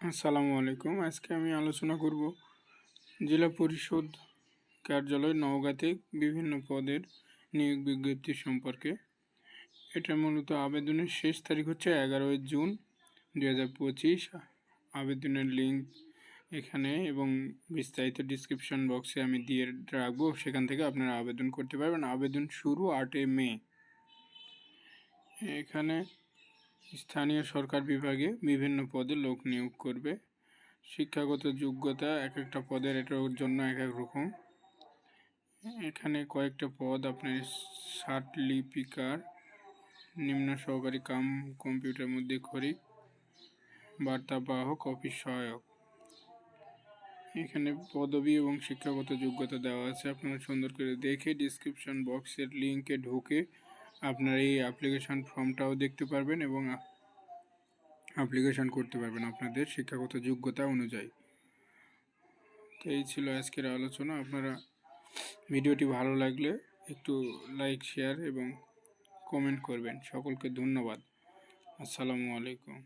আসসালামু আলাইকুম। আজকে আমি আলোচনা করব জেলা পরিষদ কার্যালয় নওগাঁতে বিভিন্ন পদের নিয়োগ বিজ্ঞপ্তি সম্পর্কে। এটা মূলত আবেদনের শেষ তারিখ হচ্ছে এগারোই জুন দু হাজার পঁচিশ। আবেদনের লিঙ্ক এখানে এবং বিস্তারিত ডিসক্রিপশন বক্সে আমি দিয়ে রাখব। সেখান থেকে আপনারা আবেদন করতে পারবেন। আবেদন শুরু আটই মে। এখানে স্থানীয় সরকার বিভাগে বিভিন্ন পদে লোক নিয়োগ করবে। শিক্ষাগত যোগ্যতা এক একটা পদের এটার জন্য এক এক রকম। এখানে কয়েকটা পদ আপনার ষাট লিপিকার নিম্ন সহকারী কাম কম্পিউটার মধ্যে খড়ি, বার্তাবাহক, অফিস সহায়ক। এখানে পদবি এবং শিক্ষাগত যোগ্যতা দেওয়া আছে, আপনারা সুন্দর করে দেখে ডিসক্রিপশন বক্সের লিঙ্কে ঢুকে আপনারা এই অ্যাপ্লিকেশান ফর্মটাও দেখতে পারবেন এবং অ্যাপ্লিকেশন করতে পারবেন আপনাদের শিক্ষাগত যোগ্যতা অনুযায়ী। তো এই ছিল আজকের আলোচনা। আপনারা ভিডিওটি ভালো লাগলে একটু লাইক শেয়ার এবং কমেন্ট করবেন। সকলকে ধন্যবাদ। আসসালামু আলাইকুম।